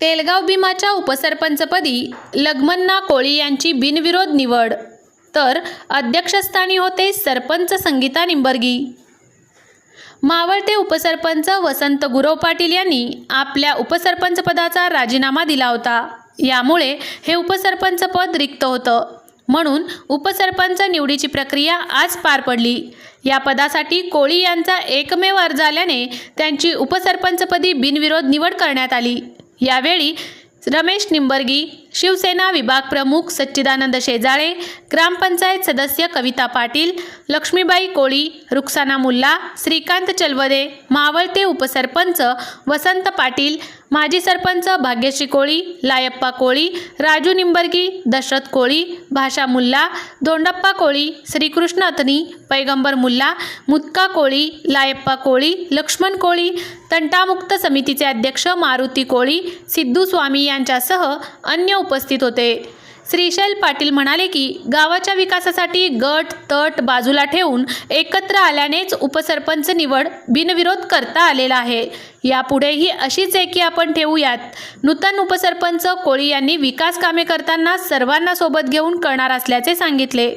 तेलगाव भीमाच्या उपसरपंचपदी लग्मन्ना कोळी यांची बिनविरोध निवड. तर अध्यक्षस्थानी होते सरपंच संगीता निंबर्गी. मावळते उपसरपंच वसंत गुरव पाटील यांनी आपल्या उपसरपंचपदाचा राजीनामा दिला होता. यामुळे हे उपसरपंचपद रिक्त होतं. म्हणून उपसरपंच निवडीची प्रक्रिया आज पार पडली. या पदासाठी कोळी यांचा एकमेव अर्ज आल्याने त्यांची उपसरपंचपदी बिनविरोध निवड करण्यात आली. यावेळी रमेश निंबर्गी शिवसेना विभाग प्रमुख सच्चिदानंद शेजाळे ग्रामपंचायत सदस्य कविता पाटील लक्ष्मीबाई कोळी रुक्साना मुल्ला श्रीकांत चलवदे मावळते उपसरपंच वसंत पाटील माजी सरपंच भाग्यश्री कोळी लायप्पा कोळी राजू निंबर्गी दशरथ कोळी भाषा मुल्ला धोंडप्पा कोळी श्रीकृष्ण अतनी पैगंबर मुल्ला मुत्का कोळी लायप्पा कोळी लक्ष्मण कोळी तंटामुक्त समितीचे अध्यक्ष मारुती कोळी सिद्धू स्वामी यांच्यासह अन्य उपस्थित होते. श्रीशैल पाटील म्हणाले की गावाच्या विकासासाठी गट तट बाजूला ठेवून एकत्र आल्यानेच उपसरपंच निवड बिनविरोध करता आलेला आहे. यापुढेही अशीच एकी आपण ठेवूयात. नूतन उपसरपंच कोळी यांनी विकास कामे करताना सर्वांना सोबत घेऊन करणार असल्याचे सांगितले.